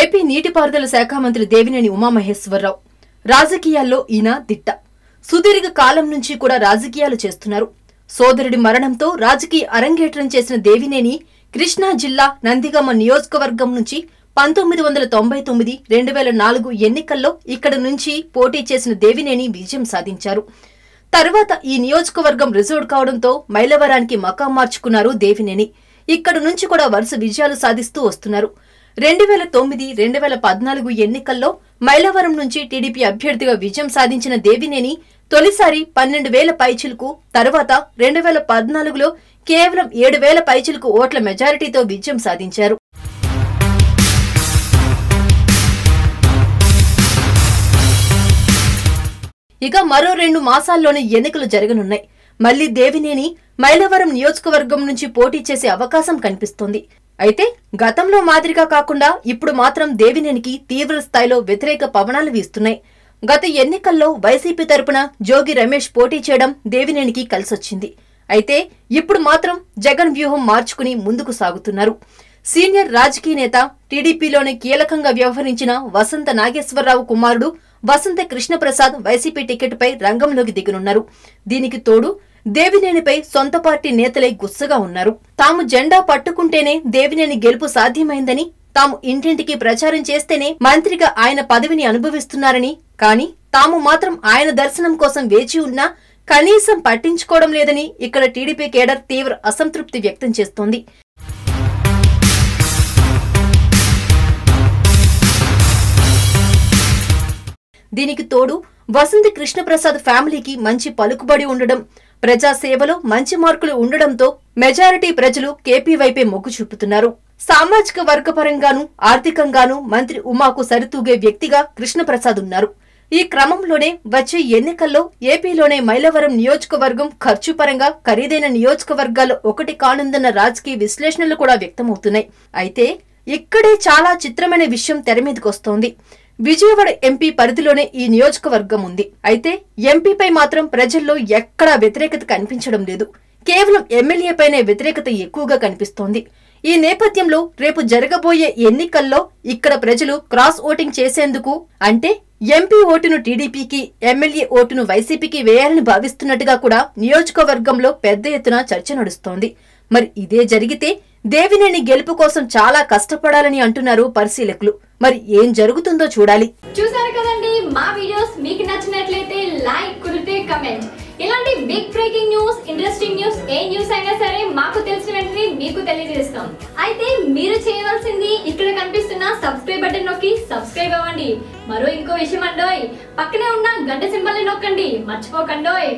AP నీటిపారుదల శాఖ మంత్రి దేవినేని ఉమామహేశ్వరరావు రాజకీయాల్లో ఈయన దిట్ట. సుదీర్ఘ కాలం నుంచి కూడా రాజకీయాలు చేస్తున్నారు. సోదరుడి మరణంతో రాజకీయ అరంగేట్రం చేసిన దేవినేని కృష్ణా జిల్లా నందిగామ నియోజకవర్గం నుంచి పంతొమ్మిది వందల తొంభై తొమ్మిది రెండు వేల నాలుగు ఎన్నికల్లో ఇక్కడ నుంచి పోటీ చేసిన దేవినేని విజయం సాధించారు. తర్వాత ఈ నియోజకవర్గం రిజర్వ్ కావడంతో మైలవరానికి మకాం మార్చుకున్నారు దేవినేని. ఇక్కడ నుంచి కూడా వరుస విజయాలు సాధిస్తూ వస్తున్నారు. రెండు వేల తొమ్మిది రెండు వేల పద్నాలుగు ఎన్నికల్లో మైలవరం నుంచి టీడీపీ అభ్యర్థిగా విజయం సాధించిన దేవినేని తొలిసారి పన్నెండు వేల పైచిలకు తర్వాత రెండు వేల పద్నాలుగులో కేవలం ఏడు వేల పైచిలకు ఓట్ల మెజారిటీతో విజయం సాధించారు. ఇక మరో రెండు మాసాల్లోనే ఎన్నికలు జరగనున్నాయి. మళ్ళీ దేవినేని మైలవరం నియోజకవర్గం నుంచి పోటీ చేసే అవకాశం కనిపిస్తోంది. అయితే గతంలో మాదిరిగా కాకుండా ఇప్పుడు మాత్రం దేవినేనికి తీవ్ర స్థాయిలో వ్యతిరేక పవనాలు వీస్తున్నాయి. గత ఎన్నికల్లో వైసీపీ తరపున జోగి రమేష్ పోటీ చేయడం దేవినేనికి కలిసొచ్చింది. అయితే ఇప్పుడు మాత్రం జగన్ వ్యూహం మార్చుకుని ముందుకు సాగుతున్నారు. సీనియర్ రాజకీయ నేత టీడీపీలోనే కీలకంగా వ్యవహరించిన వసంత నాగేశ్వరరావు కుమారుడు వసంత కృష్ణప్రసాద్ వైసీపీ టికెట్పై రంగంలోకి దిగనున్నారు. దీనికి తోడు దేవినేనిపై సొంత పార్టీ నేతలై గుస్సగా ఉన్నారు. తాము జెండా పట్టుకుంటేనే దేవినేని గెలుపు సాధ్యమైందని తాము ఇంటింటికి ప్రచారం చేస్తేనే మంత్రిగా ఆయన పదవిని అనుభవిస్తున్నారని కానీ తాము మాత్రం ఆయన దర్శనం కోసం వేచి ఉన్నా కనీసం పట్టించుకోవడం లేదని ఇక్కడ టీడీపీ కేడర్ తీవ్ర అసంతృప్తి వ్యక్తం చేస్తోంది. దీనికి తోడు వసంత కృష్ణప్రసాద్ ఫ్యామిలీకి మంచి పలుకుబడి ఉండడం ప్రజాసేవలో మంచి మార్కులు ఉండడంతో మెజారిటీ ప్రజలు కేపీ వైపే మొగ్గు చూపుతున్నారు. సామాజిక వర్గపరంగానూ ఆర్థికంగానూ మంత్రి ఉమాకు సరితూగే వ్యక్తిగా కృష్ణప్రసాద్ ఉన్నారు. ఈ క్రమంలోనే వచ్చే ఎన్నికల్లో ఏపీలోనే మైలవరం నియోజకవర్గం ఖర్చు పరంగా ఖరీదైన నియోజకవర్గాల్లో ఒకటి కానుందన్న రాజకీయ విశ్లేషణలు కూడా వ్యక్తమవుతున్నాయి. అయితే ఇక్కడే చాలా చిత్రమైన విషయం తెరమీదకొస్తోంది విజయవాడ ఎంపీ పరిధిలోనే ఈ నియోజకవర్గం ఉంది. అయితే ఎంపీపై మాత్రం ప్రజల్లో ఎక్కడా వ్యతిరేకత కనిపించడం లేదు. కేవలం ఎమ్మెల్యేపైనే వ్యతిరేకత ఎక్కువగా కనిపిస్తోంది. ఈ నేపథ్యంలో రేపు జరగబోయే ఎన్నికల్లో ఇక్కడ ప్రజలు క్రాస్ ఓటింగ్ చేసేందుకు అంటే ఎంపీ ఓటును టీడీపీకి ఎమ్మెల్యే ఓటును వైసీపీకి వేయాలని భావిస్తున్నట్టుగా కూడా నియోజకవర్గంలో పెద్ద ఎత్తున చర్చ నడుస్తోంది. మరి ఇదే జరిగితే దేవినేని గెలుపు కోసం చాలా కష్టపడాలని అంటున్నారు పరిశీలకులు. మరి ఏం జరుగుతుందో చూడాలి. చూసారు కదండి మా వీడియోస్ మీకు నచ్చినట్లయితే లైక్ కుదిరితే కమెంట్. ఇలాంటి big breaking news interesting news ఏ న్యూస్ అయినా సరే మాకు తెలిసిన వెంటనే మీకు తెలియజేస్తాం. అయితే మీరు చేయవలసింది ఇక్కడ కనిపిస్తున్న సబ్స్క్రైబ్ బటన్ నొక్కి సబ్స్క్రైబ్ అవ్వండి. మరో ఇంకో విషయం అండోయ్. పక్కనే ఉన్న గంట సింబల్ నొక్కండి. మర్చిపోకండోయ్.